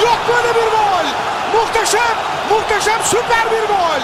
Yok böyle bir gol. Muhteşem, muhteşem süper bir gol.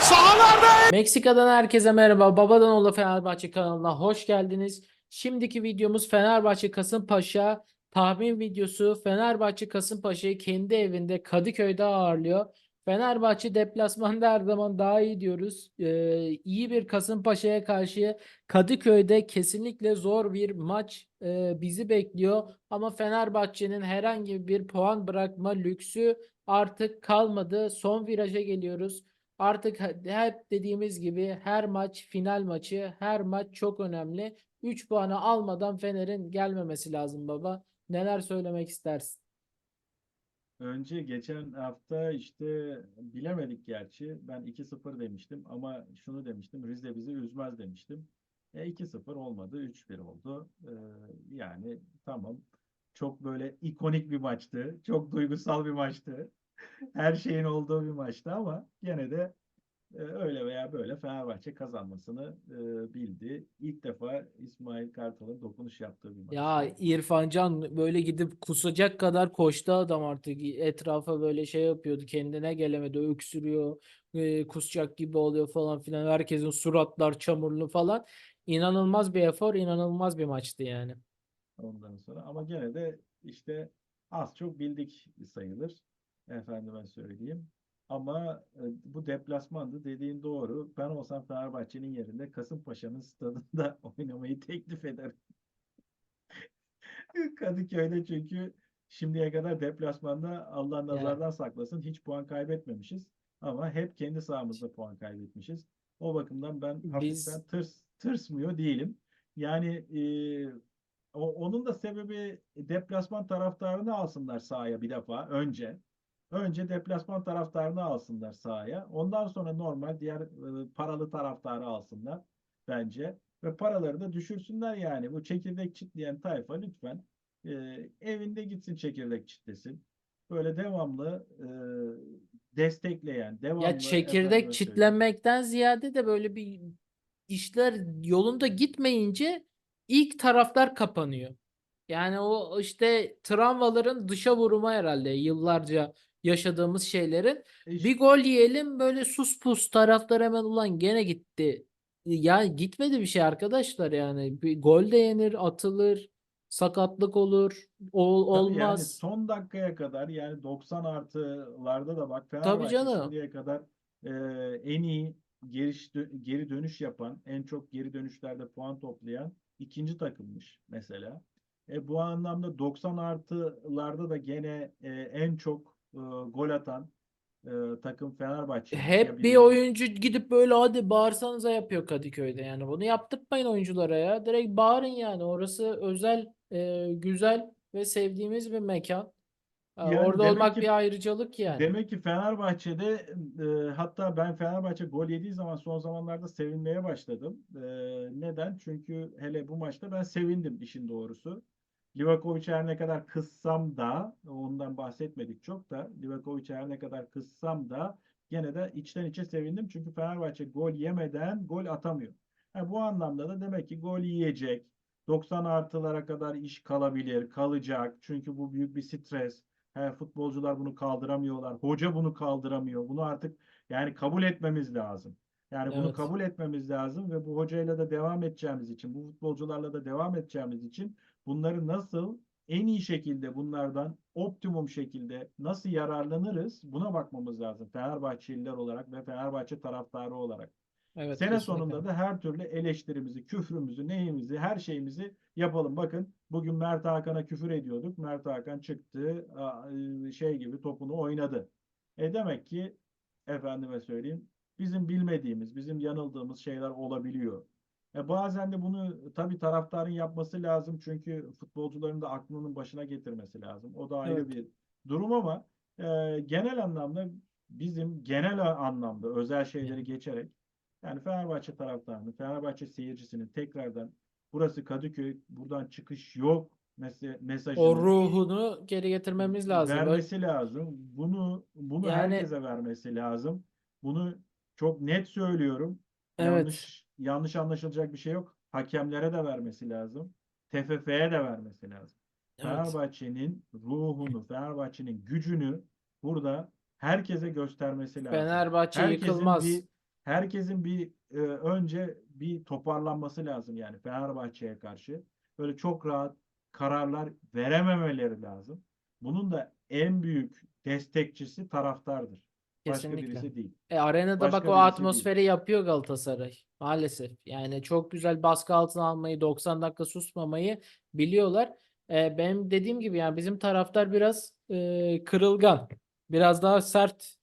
Sahalarda Meksika'dan herkese merhaba. Babadan Oğlu Fenerbahçe kanalına hoş geldiniz. Şimdiki videomuz Fenerbahçe Kasımpaşa tahmin videosu. Fenerbahçe Kasımpaşa'yı kendi evinde Kadıköy'de ağırlıyor. Fenerbahçe deplasmanda her zaman daha iyi diyoruz. Ee, iyi bir Kasımpaşa'ya karşı Kadıköy'de kesinlikle zor bir maç e, bizi bekliyor. Ama Fenerbahçe'nin herhangi bir puan bırakma lüksü artık kalmadı. Son viraja geliyoruz. Artık he- hep dediğimiz gibi her maç final maçı, her maç çok önemli. 3 puanı almadan Fener'in gelmemesi lazım baba. Neler söylemek istersin? Önce geçen hafta işte bilemedik gerçi. Ben 2-0 demiştim ama şunu demiştim. Rize bizi üzmez demiştim. E 2-0 olmadı. 3-1 oldu. Ee, yani tamam. Çok böyle ikonik bir maçtı. Çok duygusal bir maçtı. Her şeyin olduğu bir maçtı ama gene de e, öyle veya böyle Fenerbahçe kazanmasını e, bildi. İlk defa İsmail Kartal'ın dokunuş yaptığı bir maç. Ya İrfan Can böyle gidip kusacak kadar koştu adam artık. Etrafa böyle şey yapıyordu. Kendine gelemedi. Öksürüyor. e, kusacak gibi oluyor falan filan. Herkesin suratlar çamurlu falan. İnanılmaz bir efor, inanılmaz bir maçtı yani. Ondan sonra ama gene de işte az çok bildik sayılır. Efendime söyleyeyim. Ama e, bu deplasmandı dediğin doğru. Ben olsam Fenerbahçe'nin yerinde Kasımpaşa'nın stadında oynamayı teklif ederim. Kadıköy'de çünkü şimdiye kadar deplasmanda Allah nazardan saklasın hiç puan kaybetmemişiz. Ama hep kendi sahamızda puan kaybetmişiz. O bakımdan ben Biz- hafiften tırs, tırsmıyor değilim. Yani e, o, onun da sebebi deplasman taraftarını alsınlar sahaya bir defa önce. Önce deplasman taraftarını alsınlar sahaya. Ondan sonra normal diğer e, paralı taraftarı alsınlar bence. Ve paraları da düşürsünler yani. Bu çekirdek çitleyen tayfa lütfen e, evinde gitsin çekirdek çitlesin. Böyle devamlı e, destekleyen, devamlı Ya çekirdek çitlenmekten ziyade de böyle bir işler yolunda gitmeyince ilk taraflar kapanıyor. Yani o işte travmaların dışa vurumu herhalde yıllarca yaşadığımız şeylerin. İşte- Bir gol yiyelim böyle sus pus taraftar hemen ulan gene gitti. Ya gitmedi bir şey arkadaşlar yani. Bir gol de yenir, atılır, sakatlık olur, ol- Tabii yani olmaz. son dakikaya kadar yani 90 artılarda da bak Tabii Fenerbahçe canım. şimdiye kadar e, en iyi geri, geri dönüş yapan, en çok geri dönüşlerde puan toplayan ikinci takımmış mesela. E, bu anlamda 90 artılarda da gene e, en çok e, gol atan e, takım Fenerbahçe. Hep bir oyuncu gidip böyle hadi bağırsanıza yapıyor Kadıköy'de yani. Bunu yaptırmayın oyunculara ya. Direkt bağırın yani. Orası özel, e, güzel ve sevdiğimiz bir mekan. E, Yani orada olmak ki- bir ayrıcalık yani. Demek ki Fenerbahçe'de e, hatta ben Fenerbahçe gol yediği zaman son zamanlarda sevinmeye başladım. E, neden? Çünkü hele bu maçta ben sevindim işin doğrusu. Livakovic her ne kadar kıssam da ondan bahsetmedik çok da Livakovic her ne kadar kıssam da gene de içten içe sevindim. Çünkü Fenerbahçe gol yemeden gol atamıyor. Ha, bu anlamda da demek ki gol yiyecek. 90 artılara kadar iş kalabilir, kalacak. Çünkü bu büyük bir stres. He, futbolcular bunu kaldıramıyorlar. Hoca bunu kaldıramıyor. Bunu artık yani kabul etmemiz lazım. Yani bunu Evet. kabul etmemiz lazım ve bu hocayla da devam edeceğimiz için, bu futbolcularla da devam edeceğimiz için bunları nasıl en iyi şekilde bunlardan optimum şekilde nasıl yararlanırız buna bakmamız lazım. Fenerbahçeliler olarak ve Fenerbahçe taraftarı olarak. Evet, Sene kesinlikle. sonunda da her türlü eleştirimizi, küfrümüzü, neyimizi, her şeyimizi yapalım. Bakın bugün Mert Hakan'a küfür ediyorduk. Mert Hakan çıktı, e, şey gibi topunu oynadı. E demek ki efendime söyleyeyim bizim bilmediğimiz, bizim yanıldığımız şeyler olabiliyor. E bazen de bunu tabii taraftarın yapması lazım çünkü futbolcuların da aklının başına getirmesi lazım. O da ayrı Evet. bir durum ama e, genel anlamda bizim genel anlamda özel şeyleri geçerek yani Fenerbahçe taraftarının, Fenerbahçe seyircisinin tekrardan burası Kadıköy, buradan çıkış yok mesajını O ruhunu geri getirmemiz lazım. Öyle- vermesi lazım. Bunu bunu Yani- herkese vermesi lazım. Bunu çok net söylüyorum. Evet. Yanlış yanlış anlaşılacak bir şey yok. Hakemlere de vermesi lazım. TFF'ye de vermesi lazım. Evet. Fenerbahçe'nin ruhunu, Fenerbahçe'nin gücünü burada herkese göstermesi lazım. Fenerbahçe Herkesin yıkılmaz. bir herkesin bir e, önce bir toparlanması lazım yani Fenerbahçe'ye karşı. Böyle çok rahat kararlar verememeleri lazım. Bunun da en büyük destekçisi taraftardır. Başka Kesinlikle. birisi değil. E, arenada bak Başka o birisi atmosferi yapıyor Galatasaray. Maalesef. Yani çok güzel baskı altına almayı, 90 dakika susmamayı biliyorlar. E, benim dediğim gibi yani bizim taraftar biraz e, kırılgan. Biraz daha sert,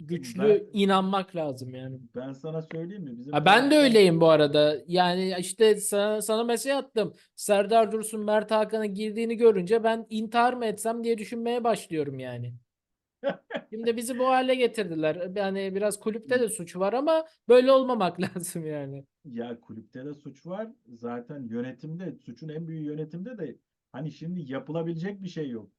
güçlü Ben- inanmak lazım yani. Ben sana söyleyeyim mi? Bizim Ha, ben de öyleyim bu arada. Yani işte sana, sana mesaj attım. Serdar Dursun, Mert Hakan'ın girdiğini görünce ben intihar mı etsem diye düşünmeye başlıyorum yani. Şimdi bizi bu hale getirdiler. Yani biraz kulüpte de suç var ama böyle olmamak lazım yani. Ya kulüpte de suç var. Zaten yönetimde, suçun en büyüğü yönetimde de hani şimdi yapılabilecek bir şey yok.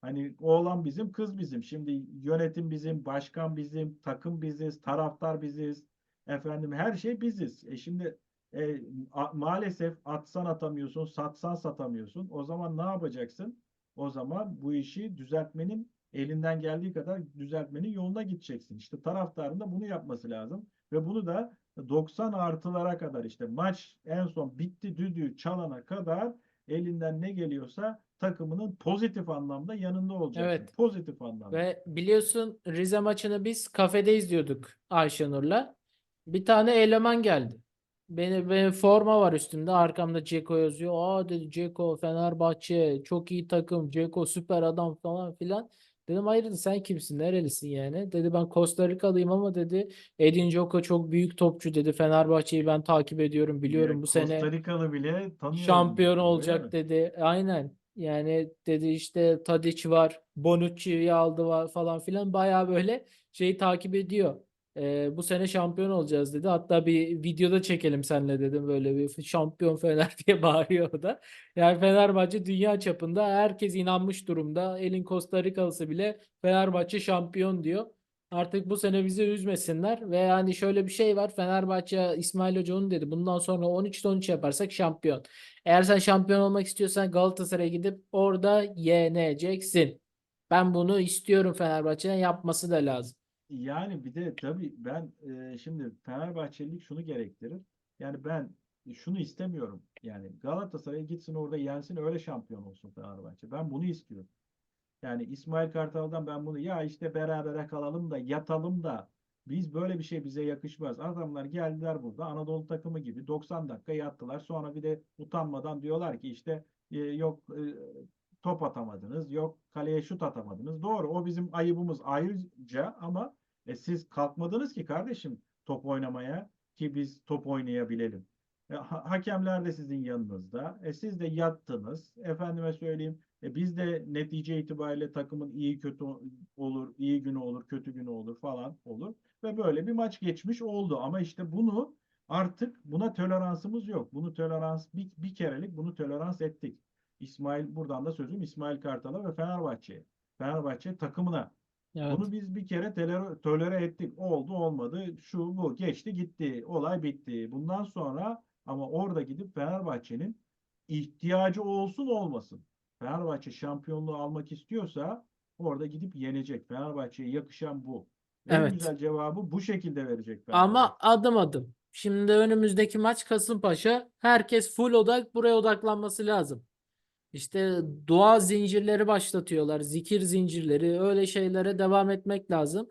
Hani oğlan bizim, kız bizim. Şimdi yönetim bizim, başkan bizim, takım biziz, taraftar biziz. Efendim her şey biziz. E şimdi e, a- maalesef atsan atamıyorsun, satsan satamıyorsun. O zaman ne yapacaksın? O zaman bu işi düzeltmenin elinden geldiği kadar düzeltmenin yoluna gideceksin. İşte taraftarın da bunu yapması lazım. Ve bunu da 90 artılara kadar işte maç en son bitti düdüğü çalana kadar elinden ne geliyorsa takımının pozitif anlamda yanında olacaksın. Evet. Pozitif anlamda. Ve biliyorsun Rize maçını biz kafede izliyorduk Ayşenur'la. Bir tane eleman geldi. Beni, benim forma var üstümde. Arkamda Ceko yazıyor. Aa dedi Ceko Fenerbahçe çok iyi takım. Ceko süper adam falan filan. Dedim hayırdır sen kimsin? Nerelisin yani? Dedi ben Costa Ricalıyım ama dedi Edin Dzeko çok büyük topçu dedi. Fenerbahçe'yi ben takip ediyorum. Biliyorum bu sene Costa Rikalı bile tanıyorum. şampiyon öyle olacak mi? dedi. Aynen. Yani dedi işte Tadic var, Bonucci'yi aldı var falan filan. Bayağı böyle şeyi takip ediyor. Ee, bu sene şampiyon olacağız dedi. Hatta bir videoda çekelim seninle dedim. Böyle bir şampiyon Fener diye bağırıyor da. Yani Fenerbahçe dünya çapında herkes inanmış durumda. Elin Costa Rica'lısı bile Fenerbahçe şampiyon diyor. Artık bu sene bizi üzmesinler ve yani şöyle bir şey var. Fenerbahçe İsmail Hoca onu dedi. Bundan sonra 13'te 13 yaparsak şampiyon. Eğer sen şampiyon olmak istiyorsan Galatasaray'a gidip orada yeneceksin. Ben bunu istiyorum Fenerbahçe'nin yapması da lazım. Yani bir de tabii ben e, şimdi Fenerbahçelilik şunu gerektirir. Yani ben şunu istemiyorum. Yani Galatasaray gitsin orada yensin öyle şampiyon olsun Fenerbahçe. Ben bunu istiyorum. Yani İsmail Kartal'dan ben bunu ya işte berabere kalalım da yatalım da biz böyle bir şey bize yakışmaz. Adamlar geldiler burada Anadolu takımı gibi 90 dakika yattılar. Sonra bir de utanmadan diyorlar ki işte e, yok e, top atamadınız, yok kaleye şut atamadınız. Doğru o bizim ayıbımız ayrıca ama e, siz kalkmadınız ki kardeşim top oynamaya ki biz top oynayabilelim. E, ha- hakemler de sizin yanınızda. E, siz de yattınız. Efendime söyleyeyim. E, biz de netice itibariyle takımın iyi kötü olur, iyi günü olur, kötü günü olur falan olur. Ve böyle bir maç geçmiş oldu. Ama işte bunu artık buna toleransımız yok. Bunu tolerans bir, bir kerelik bunu tolerans ettik. İsmail buradan da sözüm İsmail Kartal'a ve Fenerbahçe'ye. Fenerbahçe takımına. Evet. Bunu biz bir kere tolere, tolere ettik. Oldu olmadı. Şu bu geçti gitti. Olay bitti. Bundan sonra ama orada gidip Fenerbahçe'nin ihtiyacı olsun olmasın. Fenerbahçe şampiyonluğu almak istiyorsa orada gidip yenecek. Fenerbahçe'ye yakışan bu. En Evet. güzel cevabı bu şekilde verecek Fenerbahçe. Ama adım adım. Şimdi önümüzdeki maç Kasımpaşa. Herkes full odak buraya odaklanması lazım. İşte dua zincirleri başlatıyorlar. Zikir zincirleri. Öyle şeylere devam etmek lazım.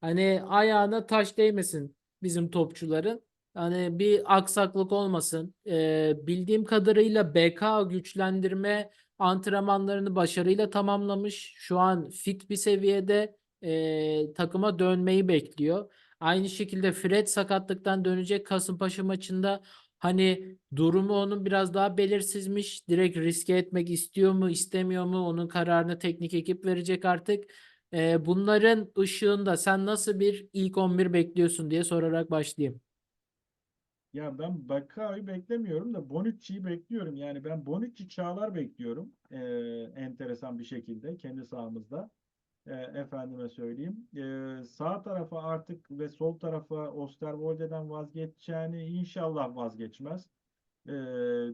Hani ayağına taş değmesin bizim topçuların. Hani bir aksaklık olmasın. Ee, bildiğim kadarıyla BK güçlendirme antrenmanlarını başarıyla tamamlamış. Şu an fit bir seviyede ee, takıma dönmeyi bekliyor. Aynı şekilde Fred sakatlıktan dönecek Kasımpaşa maçında hani durumu onun biraz daha belirsizmiş. Direkt riske etmek istiyor mu, istemiyor mu? Onun kararını teknik ekip verecek artık. Ee, bunların ışığında sen nasıl bir ilk 11 bekliyorsun diye sorarak başlayayım. Ya ben Bakay'ı beklemiyorum da Bonucci'yi bekliyorum. Yani ben Bonucci Çağlar bekliyorum. Ee, enteresan bir şekilde kendi sahamızda. Ee, efendime söyleyeyim. Ee, sağ tarafa artık ve sol tarafa Osterwolde'den vazgeçeceğini inşallah vazgeçmez. e,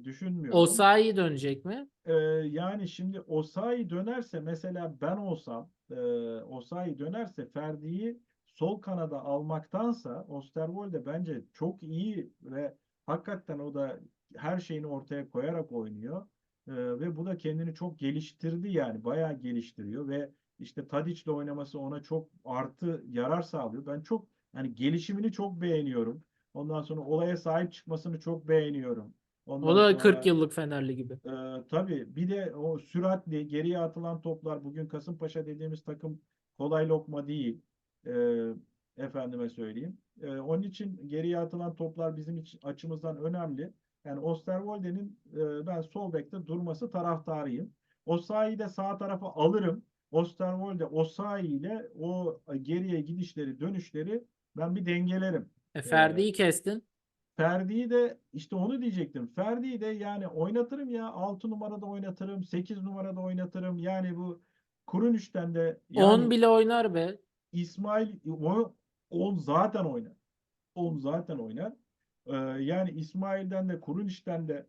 düşünmüyorum. Osayi dönecek mi? Ee, yani şimdi Osayi dönerse mesela ben olsam e, Osayi dönerse Ferdi'yi sol kanada almaktansa Osterwolde bence çok iyi ve hakikaten o da her şeyini ortaya koyarak oynuyor. Ee, ve bu da kendini çok geliştirdi yani bayağı geliştiriyor ve işte Tadic'le oynaması ona çok artı yarar sağlıyor. Ben çok yani gelişimini çok beğeniyorum. Ondan sonra olaya sahip çıkmasını çok beğeniyorum. Ondan O da 40 sonra- yıllık Fenerli gibi. ee, tabii bir de o süratli geriye atılan toplar bugün Kasımpaşa dediğimiz takım kolay lokma değil. Ee, efendime söyleyeyim. Ee, onun için geriye atılan toplar bizim için, açımızdan önemli. Yani Osterwolde'nin e, ben sol bekte durması taraftarıyım. Osayi'yi de sağ tarafa alırım. Osterwolde Osayi ile o geriye gidişleri, dönüşleri ben bir dengelerim. E, Ferdi'yi kestin. Ferdi'yi de işte onu diyecektim. Ferdi'yi de yani oynatırım ya 6 numarada oynatırım, 8 numarada oynatırım. Yani bu kurun üçten de 10 yani bile oynar be. İsmail 10 zaten oynar. 10 zaten oynar. Ee, yani İsmail'den de kurun üçten de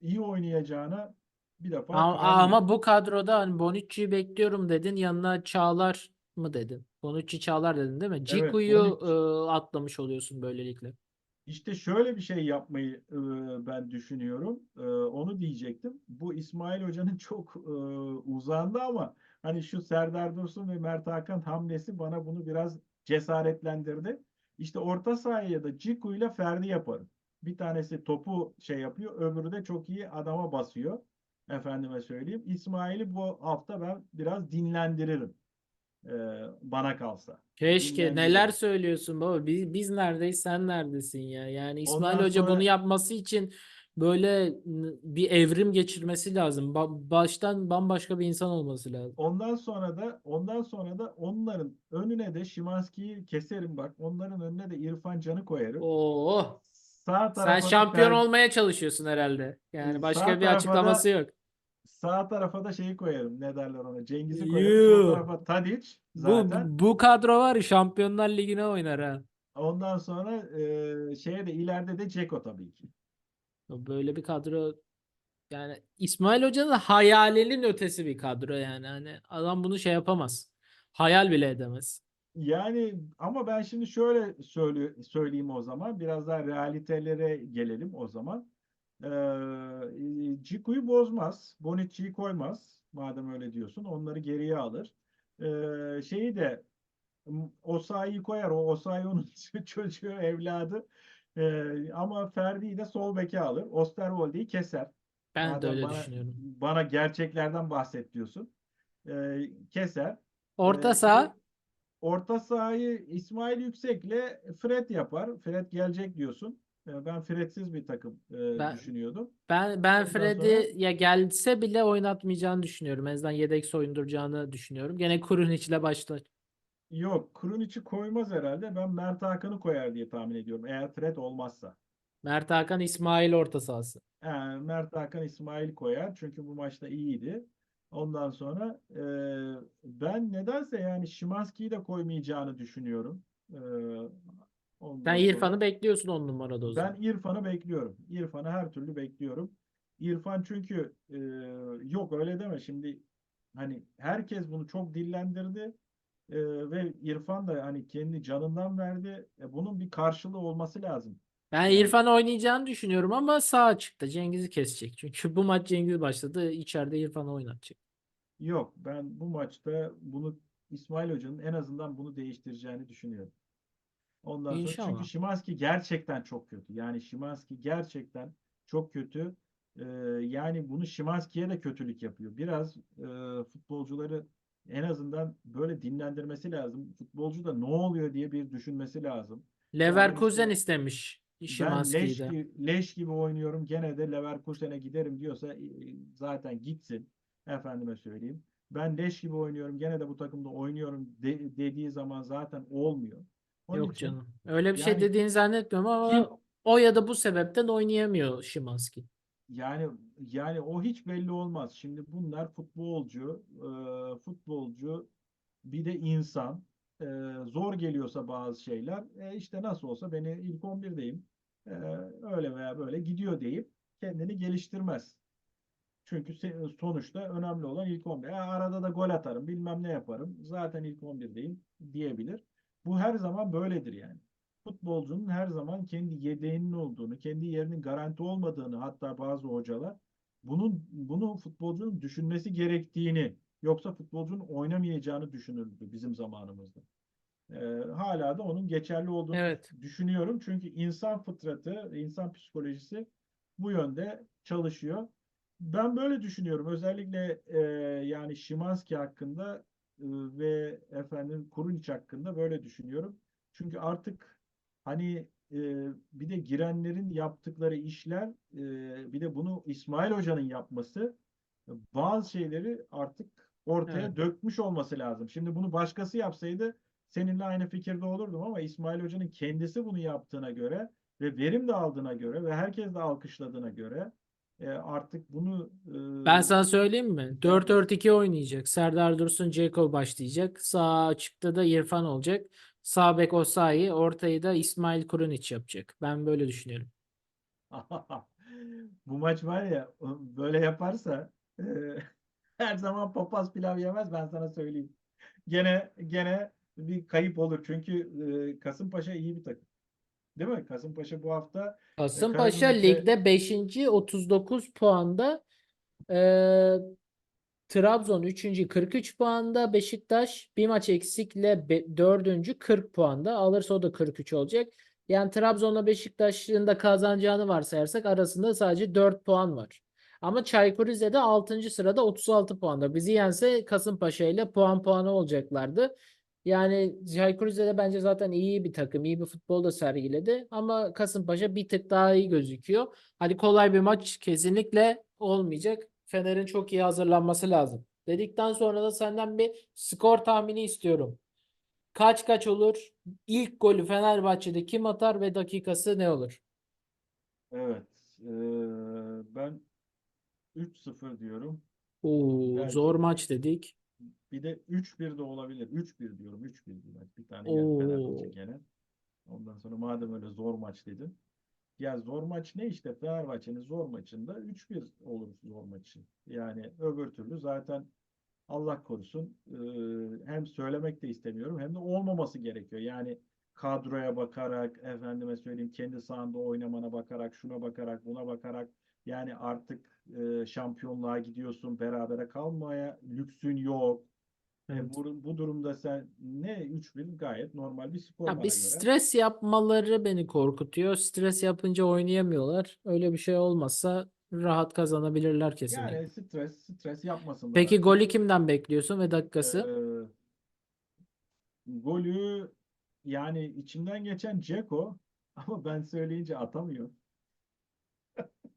iyi oynayacağına bir defa Ama, ama bu kadroda hani Bonucci'yi bekliyorum dedin. Yanına Çağlar mı dedin? Bonucci Çağlar dedin değil mi? Ciku'yu Bonucci. e, atlamış oluyorsun böylelikle. İşte şöyle bir şey yapmayı e, ben düşünüyorum. E, onu diyecektim. Bu İsmail Hoca'nın çok e, uzandı ama hani şu Serdar Dursun ve Mert Hakan hamlesi bana bunu biraz cesaretlendirdi. İşte orta sahaya da Ciku ile Ferdi yaparım. Bir tanesi topu şey yapıyor, öbürü de çok iyi adama basıyor. Efendime söyleyeyim. İsmail'i bu hafta ben biraz dinlendiririm. E, bana kalsa. Keşke neler söylüyorsun baba. Biz, biz neredeyiz sen neredesin ya? Yani İsmail Ondan Hoca sonra- bunu yapması için böyle bir evrim geçirmesi lazım. Ba- baştan bambaşka bir insan olması lazım. Ondan sonra da ondan sonra da onların önüne de Şimanski'yi keserim bak. Onların önüne de İrfan Can'ı koyarım. Oo, Sağ sen şampiyon Fer- olmaya çalışıyorsun herhalde. Yani başka bir tarafa da- açıklaması yok. Sağ tarafa da şeyi koyarım. Ne derler ona? Cengiz'i koyarım. Yuh. Sol tarafa Tadic Bu, zaten. bu kadro var ya Şampiyonlar Ligi'ne oynar ha. Ondan sonra e, şeye de ileride de Ceko tabii ki. Böyle bir kadro yani İsmail Hoca'nın hayalinin ötesi bir kadro yani. Hani adam bunu şey yapamaz. Hayal bile edemez. Yani ama ben şimdi şöyle söyle, söyleyeyim o zaman. Biraz daha realitelere gelelim o zaman. Ee, Ciku'yu bozmaz. Bonucci'yi koymaz. Madem öyle diyorsun. Onları geriye alır. Ee, şeyi de Osayi'yi koyar. O Osayi onun çocuğu, evladı. Ee, ama Ferdi'yi de sol beke alır. Osterwolde'yi keser. Ben de Madem öyle bana, düşünüyorum. Bana gerçeklerden bahset diyorsun. Keser. Orta saha Orta sahayı İsmail Yüksek'le Fred yapar. Fred gelecek diyorsun. Ben Fred'siz bir takım e, Ben- düşünüyordum. ben ben Fred'i ya gelse bile oynatmayacağını düşünüyorum. En azından yedek soyunduracağını düşünüyorum. Gene Kurunic başlar. Yok, Krunić'i koymaz herhalde. Ben Mert Hakan'ı koyar diye tahmin ediyorum. Eğer Fred olmazsa. Mert Hakan İsmail orta sahası. Yani Mert Hakan İsmail koyar. Çünkü bu maçta iyiydi. Ondan sonra e, ben nedense yani Şimanski'yi de koymayacağını düşünüyorum. E, ondan Sen sonra- İrfan'ı bekliyorsun on numarada o zaman. Ben İrfan'ı bekliyorum. İrfan'ı her türlü bekliyorum. İrfan çünkü e, yok öyle deme şimdi hani herkes bunu çok dillendirdi E, ve İrfan da hani kendi canından verdi. E, bunun bir karşılığı olması lazım. Ben İrfan oynayacağını düşünüyorum ama sağ açıkta Cengiz'i kesecek. Çünkü bu maç Cengiz başladı. içeride İrfan'ı oynatacak. Yok ben bu maçta bunu İsmail Hoca'nın en azından bunu değiştireceğini düşünüyorum. Ondan sonra İnşallah. çünkü Şimanski gerçekten çok kötü. Yani Şimanski gerçekten çok kötü. Ee, yani bunu Şimanski'ye de kötülük yapıyor. Biraz e, futbolcuları en azından böyle dinlendirmesi lazım. Futbolcu da ne oluyor diye bir düşünmesi lazım. Leverkusen işte- istemiş Ben Szymański'yi leş, de. gibi, leş gibi oynuyorum. Gene de Leverkusen'e giderim diyorsa e, zaten gitsin. Efendime söyleyeyim. Ben leş gibi oynuyorum. Gene de bu takımda oynuyorum de- dediği zaman zaten olmuyor. Onun Yok için canım. Öyle bir şey yani- dediğini zannetmiyorum ama Kim- o ya da bu sebepten oynayamıyor Szymański. Yani yani o hiç belli olmaz. Şimdi bunlar futbolcu, e, futbolcu bir de insan. E, zor geliyorsa bazı şeyler, e, işte nasıl olsa beni ilk 11'deyim. e, öyle veya böyle gidiyor deyip kendini geliştirmez. Çünkü se- sonuçta önemli olan ilk 11. "Ya arada da gol atarım, bilmem ne yaparım. Zaten ilk 11'deyim diyebilir. Bu her zaman böyledir yani. Futbolcunun her zaman kendi yedeğinin olduğunu, kendi yerinin garanti olmadığını hatta bazı hocalar bunun bunu futbolcunun düşünmesi gerektiğini yoksa futbolcunun oynamayacağını düşünürdü bizim zamanımızda. Ee, hala da onun geçerli olduğunu Evet. düşünüyorum. Çünkü insan fıtratı, insan psikolojisi bu yönde çalışıyor. Ben böyle düşünüyorum. Özellikle e, yani Szymański hakkında ve efendim Kurunic hakkında böyle düşünüyorum. Çünkü artık hani e, bir de girenlerin yaptıkları işler e, bir de bunu İsmail Hoca'nın yapması e, bazı şeyleri artık ortaya Evet. dökmüş olması lazım. Şimdi bunu başkası yapsaydı seninle aynı fikirde olurdum ama İsmail Hoca'nın kendisi bunu yaptığına göre ve verim de aldığına göre ve herkes de alkışladığına göre e, artık bunu e, Ben sana söyleyeyim mi? 4-4-2 oynayacak. Serdar Dursun, Ceko başlayacak. Sağ açıkta da İrfan olacak. Sağ bek Osayi, ortayı da İsmail Kurunic yapacak. Ben böyle düşünüyorum. bu maç var ya böyle yaparsa e, her zaman papaz pilav yemez ben sana söyleyeyim. Gene gene bir kayıp olur çünkü e, Kasımpaşa iyi bir takım. Değil mi? Kasımpaşa bu hafta Kasımpaşa Karagümrük'te- ligde 5. 39 puanda. Ee, Trabzon 3. 43 puanda. Beşiktaş bir maç eksikle 4. 40 puanda. Alırsa o da 43 olacak. Yani Trabzon'la Beşiktaş'ın da kazanacağını varsayarsak arasında sadece 4 puan var. Ama Çaykur Rize'de 6. sırada 36 puanda. Bizi yense Kasımpaşa ile puan puanı olacaklardı. Yani Çaykur Rize'de bence zaten iyi bir takım, iyi bir futbol da sergiledi. Ama Kasımpaşa bir tık daha iyi gözüküyor. Hani kolay bir maç kesinlikle olmayacak. Fener'in çok iyi hazırlanması lazım. Dedikten sonra da senden bir skor tahmini istiyorum. Kaç kaç olur? İlk golü Fenerbahçe'de kim atar ve dakikası ne olur? evet e, ben 3-0 diyorum. Oo, Belki. zor maç dedik. Bir de 3-1 de olabilir. 3-1 diyorum. 3-1 diyorum. Bir tane geldi Fenerbahçe Oo. gene. Ondan sonra madem öyle zor maç dedin. Ya zor maç ne işte Fenerbahçe'nin zor maçında 3-1 olur zor maçı. Yani öbür türlü zaten Allah korusun e, hem söylemek de istemiyorum hem de olmaması gerekiyor. Yani kadroya bakarak efendime söyleyeyim kendi sahanda oynamana bakarak şuna bakarak buna bakarak yani artık e, şampiyonluğa gidiyorsun berabere kalmaya lüksün yok. E, Evet. bu, bu durumda sen ne 3-1 gayet normal bir skor Ya bana bir göre. stres yapmaları beni korkutuyor. Stres yapınca oynayamıyorlar. Öyle bir şey olmazsa rahat kazanabilirler kesinlikle. Yani stres stres yapmasınlar. Peki golü kimden bekliyorsun ve dakikası? Ee, golü yani içimden geçen Dzeko ama ben söyleyince atamıyor.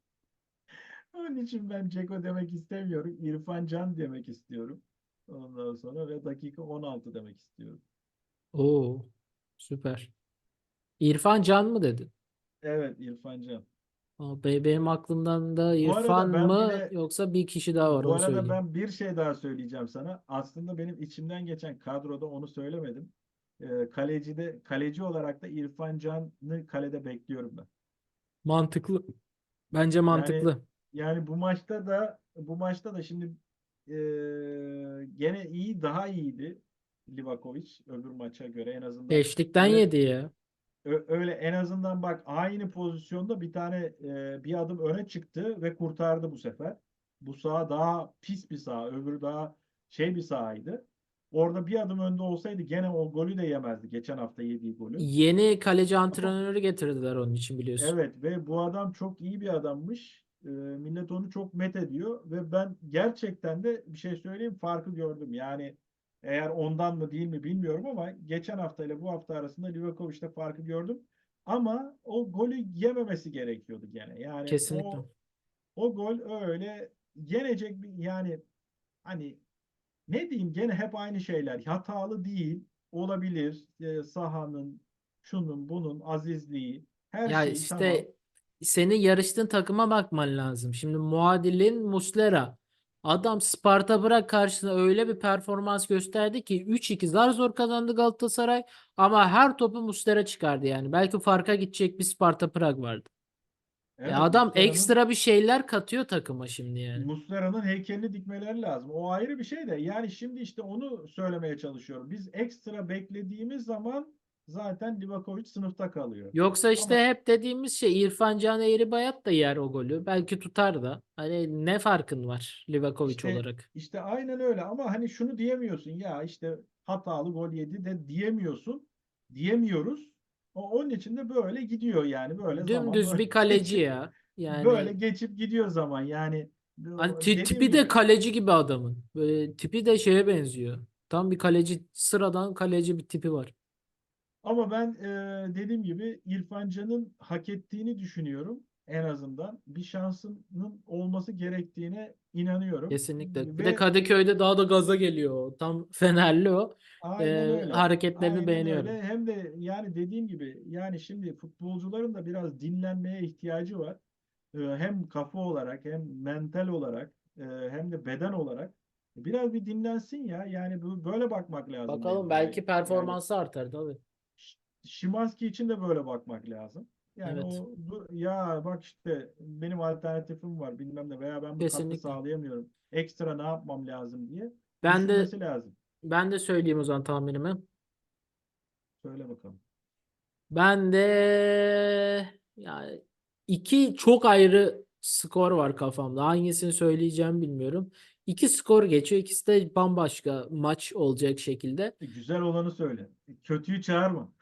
Onun için ben Dzeko demek istemiyorum. İrfan Can demek istiyorum. Ondan sonra ve dakika 16 demek istiyorum. Oo, süper. İrfan Can mı dedin? Evet İrfan Can. Aa, be- benim aklımdan da arada İrfan ben bir mı de- yoksa bir kişi daha var Bu onu arada söyleyeyim. ben bir şey daha söyleyeceğim sana. Aslında benim içimden geçen kadroda onu söylemedim. Ee, kalecide kaleci olarak da İrfan Can'ı kalede bekliyorum ben. Mantıklı. Bence mantıklı. Yani bu maçta da bu maçta da şimdi eee, gene iyi daha iyiydi Livakovic öbür maça göre en azından Beşlikten öyle, yedi ya. öyle en azından bak aynı pozisyonda bir tane eee, bir adım öne çıktı ve kurtardı bu sefer. Bu saha daha pis bir saha, öbürü daha şey bir sahaydı. Orada bir adım önde olsaydı gene o golü de yemezdi geçen hafta yediği golü. Yeni kaleci antrenörü getirdiler onun için biliyorsun. Evet ve bu adam çok iyi bir adammış. Ee, millet onu çok met ediyor ve ben gerçekten de bir şey söyleyeyim farkı gördüm. Yani eğer ondan mı değil mi bilmiyorum ama geçen hafta ile bu hafta arasında Livakovic'te farkı gördüm. Ama o golü yememesi gerekiyordu gene. Yani Kesinlikle. o, o gol öyle yenecek bir yani hani ne diyeyim gene hep aynı şeyler. Hatalı değil olabilir. Ee, sahanın şunun bunun azizliği her Ya şey işte tamam. Senin yarıştığın takıma bakman lazım. Şimdi muadilin Muslera. Adam Sparta Prag karşısında öyle bir performans gösterdi ki 3-2 zar zor kazandı Galatasaray ama her topu Muslera çıkardı yani. Belki farka gidecek bir Sparta Prag vardı. Evet, Ya adam Muslera'nın- ekstra bir şeyler katıyor takıma şimdi yani. Muslera'nın heykelini dikmeleri lazım. O ayrı bir şey de. Yani şimdi işte onu söylemeye çalışıyorum. Biz ekstra beklediğimiz zaman zaten Livakovic sınıfta kalıyor. Yoksa işte Ama- hep dediğimiz şey İrfan Can Eğribayat da yer o golü. Belki tutar da. Hani ne farkın var Livakovic İşte- olarak? İşte aynen öyle ama hani şunu diyemiyorsun ya işte hatalı gol yedi de diyemiyorsun. Diyemiyoruz. O onun için de böyle gidiyor yani böyle zaman Dümdüz böyle bir kaleci geçip- ya. Yani Böyle geçip gidiyor zaman yani. hani tipi de gibi- kaleci gibi adamın. Böyle tipi de şeye benziyor. Tam bir kaleci sıradan kaleci bir tipi var. Ama ben e, dediğim gibi İrfan Can'ın hak ettiğini düşünüyorum. En azından bir şansının olması gerektiğine inanıyorum. Kesinlikle. Bir Ve de Kadıköy'de daha da gaza geliyor. Tam Fenerli o. aynen Ee, öyle. hareketlerini Aynen beğeniyorum. öyle. Hem de yani dediğim gibi yani şimdi futbolcuların da biraz dinlenmeye ihtiyacı var. Ee, hem kafa olarak hem mental olarak e, hem de beden olarak biraz bir dinlensin ya. Yani bu böyle bakmak lazım. Bakalım belki performansı artar tabii. Şimanski için de böyle bakmak lazım. Yani Evet. o bu- ya bak işte benim alternatifim var bilmem ne veya ben bu katkı Kesinlikle. sağlayamıyorum. Ekstra ne yapmam lazım diye Ben de lazım. ben de söyleyeyim o zaman tahminimi. Söyle bakalım. Ben de yani iki çok ayrı skor var kafamda. Hangisini söyleyeceğim bilmiyorum. İki skor geçiyor. İkisi de bambaşka maç olacak şekilde. E, Güzel olanı söyle. E, Kötüyü çağırma.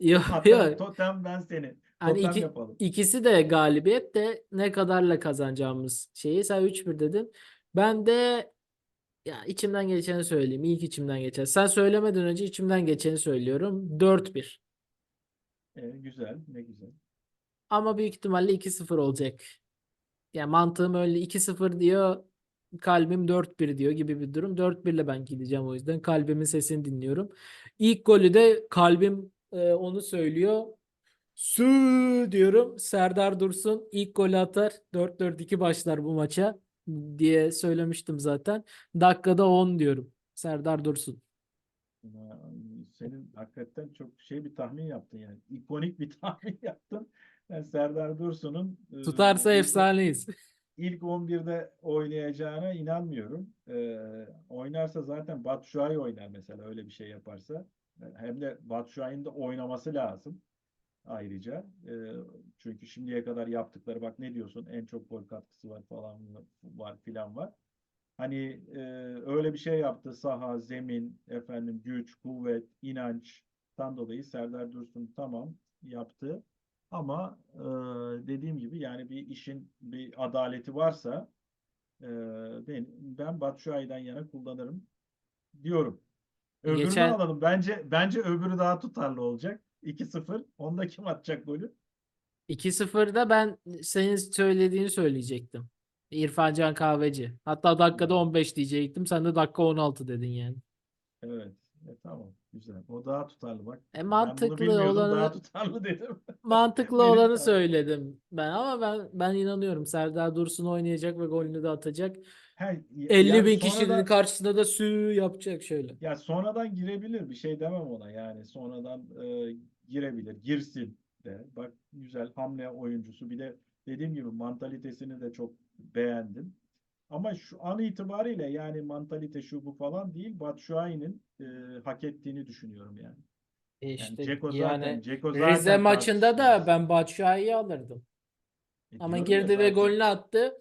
Yok Hatta yok. totem ben seni. Hani Totem iki, yapalım. ikisi de galibiyet de ne kadarla kazanacağımız şeyi. Sen 3-1 dedin. Ben de ya içimden geçeni söyleyeyim. İlk içimden geçen. Sen söylemeden önce içimden geçeni söylüyorum. 4-1. E, güzel. Ne güzel. Ama büyük ihtimalle 2-0 olacak. Yani mantığım öyle 2-0 diyor. Kalbim 4-1 diyor gibi bir durum. 4-1 ile ben gideceğim o yüzden. Kalbimin sesini dinliyorum. İlk golü de kalbim e, onu söylüyor. Sü diyorum. Serdar Dursun ilk golü atar. 4-4-2 başlar bu maça diye söylemiştim zaten. Dakikada 10 diyorum. Serdar Dursun. Senin hakikaten çok şey bir tahmin yaptın yani. İkonik bir tahmin yaptın. Yani Serdar Dursun'un e, Tutarsa ilk- efsaneyiz. ilk 11'de oynayacağına inanmıyorum. Ee, oynarsa zaten Batshuayi oynar mesela öyle bir şey yaparsa. Hem de Batshuayi'nin de oynaması lazım ayrıca. Ee, çünkü şimdiye kadar yaptıkları bak ne diyorsun en çok gol katkısı var falan var filan var. Hani e, öyle bir şey yaptı saha, zemin, efendim güç, kuvvet, inançtan dolayı Serdar Dursun tamam yaptı. Ama e, dediğim gibi yani bir işin bir adaleti varsa e, ben, ben Batshuayi'den yana kullanırım diyorum. Öbürünü Geçen- alalım. Bence bence öbürü daha tutarlı olacak. 2-0. Onda kim atacak golü? 2-0'da ben senin söylediğini söyleyecektim. İrfan Can Kahveci. Hatta dakikada 15 diyecektim. Sen de dakika 16 dedin yani. Evet. E, tamam. Güzel. O daha tutarlı bak. E, Ben mantıklı bilmiyordum, olanı- daha tutarlı dedim. Mantıklı Benim olanı söyledim ben ama ben ben inanıyorum. Serdar Dursun oynayacak ve golünü de atacak. He, 50 yani bin kişinin sonradan- karşısında da sü yapacak şöyle. Ya sonradan girebilir bir şey demem ona yani sonradan e, girebilir girsin de bak güzel hamle oyuncusu bir de dediğim gibi mantalitesini de çok beğendim. Ama şu an itibariyle yani mantalite şu bu falan değil Batshuayi'nin e, hak ettiğini düşünüyorum yani. E Yani işte Dzeko zaten yani Dzeko zaten Rize maçında da tartışılmaz. ben Batshuayi'yi alırdım. E, Ama diyorum ya girdi ve zaten. golünü attı.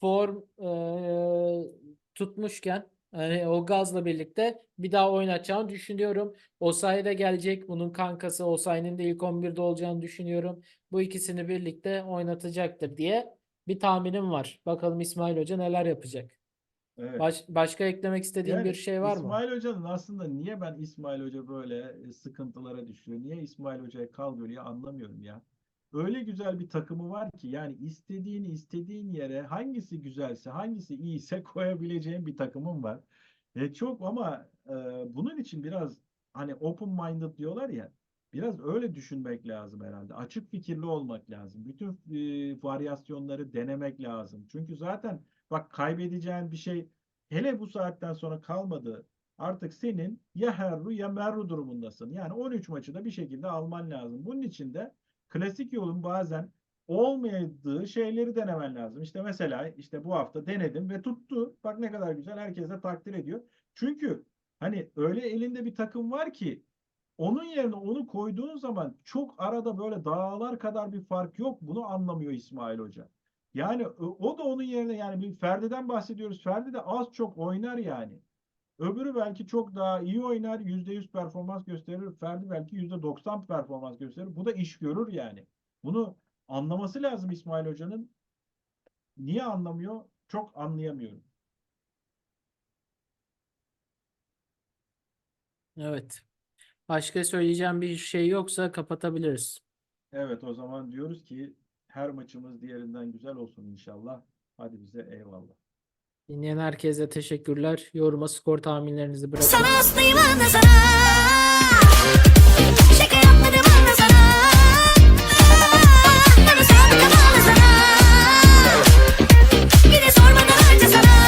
Form eee, tutmuşken hani o gazla birlikte bir daha oynatacağını düşünüyorum. Osayi de gelecek. Bunun kankası Osayi'nin de ilk 11'de olacağını düşünüyorum. Bu ikisini birlikte oynatacaktır diye bir tahminim var. Bakalım İsmail Hoca neler yapacak. Evet. Baş- başka eklemek istediğin Yani bir şey var mı? İsmail Hoca'nın aslında niye ben İsmail Hoca böyle e, sıkıntılara düşüyor? Niye İsmail Hoca'ya kal böyle anlamıyorum ya. Öyle güzel bir takımı var ki yani istediğini istediğin yere hangisi güzelse hangisi iyiyse koyabileceğin bir takımım var. E çok ama e, bunun için biraz hani open minded diyorlar ya biraz öyle düşünmek lazım herhalde. Açık fikirli olmak lazım. Bütün e, varyasyonları denemek lazım. Çünkü zaten Bak kaybedeceğin bir şey hele bu saatten sonra kalmadı. Artık senin ya herru ya merru durumundasın. Yani 13 maçı da bir şekilde alman lazım. Bunun için de klasik yolun bazen olmadığı şeyleri denemen lazım. İşte mesela işte bu hafta denedim ve tuttu. Bak ne kadar güzel. Herkes takdir ediyor. Çünkü hani öyle elinde bir takım var ki onun yerine onu koyduğun zaman çok arada böyle dağlar kadar bir fark yok. Bunu anlamıyor İsmail Hoca. Yani o o da onun yerine yani bir Ferdi'den bahsediyoruz. Ferdi de az çok oynar yani. Öbürü belki çok daha iyi oynar. %100 performans gösterir. Ferdi belki %90 performans gösterir. Bu da iş görür yani. Bunu anlaması lazım İsmail Hoca'nın. Niye anlamıyor? Çok anlayamıyorum. Evet. Başka söyleyeceğim bir şey yoksa kapatabiliriz. Evet o zaman diyoruz ki her maçımız diğerinden güzel olsun inşallah. Hadi bize eyvallah. Dinleyen herkese teşekkürler. Yoruma skor tahminlerinizi bırakın. Sana aslıyım anne sana. Şaka yapmadım anne sana. Sana. Sana.